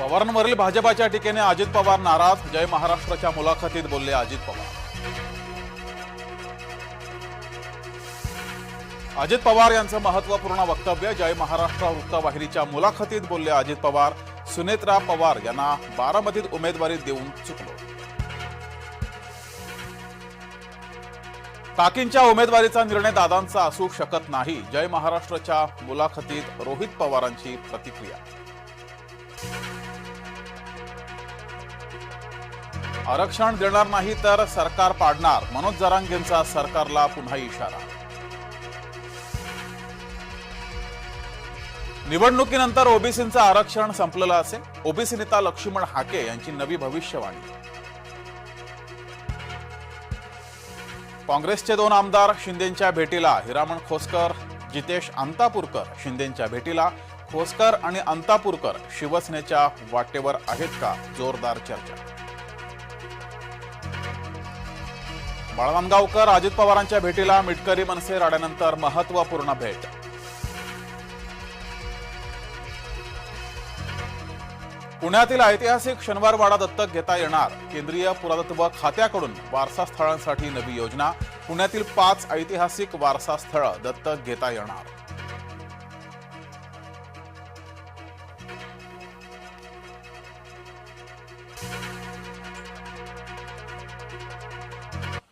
पवारांवरील भाजपाच्या टीकेने अजित पवार नाराज. जय महाराष्ट्राच्या मुलाखतीत बोलले अजित पवार. अजित पवार यांचं महत्त्वपूर्ण वक्तव्य जय महाराष्ट्र वृत्तवाहिनीच्या मुलाखतीत बोलले अजित पवार. सुनेत्रा पवार यांना बारामतीत उमेदवारी देऊन चुकलो. काकींच्या उमेदवारीचा निर्णय दादांचा असू शकत नाही. जय महाराष्ट्राच्या मुलाखतीत रोहित पवारांची प्रतिक्रिया. आरक्षण देणार नाही तर सरकार पाडणार. मनोज जरांगेंचा सरकारला पुन्हा इशारा. निवडणुकीनंतर ओबीसींचं आरक्षण संपलेलं असेल. ओबीसी नेता लक्ष्मण हाके यांची नवी भविष्यवाणी. काँग्रेसचे दोन आमदार शिंदेंच्या भेटीला हिरामण खोसकर जितेश अंतापूरकर. शिंदेंच्या भेटीला खोसकर आणि अंतापूरकर शिवसेनेच्या वाटेवर आहेत का? जोरदार चर्चा. बाळवानगावकर अजित पवारांच्या भेटीला मिटकरी मनसे राड्यानंतर महत्त्वपूर्ण भेट. पुण्यातील ऐतिहासिक शनिवारवाडा दत्तक घेता येणार. केंद्रीय पुरातत्व खात्याकडून वारसा स्थळांसाठी नवी योजना. पुण्यातील पाच ऐतिहासिक वारसास्थळं दत्तक घेता येणार.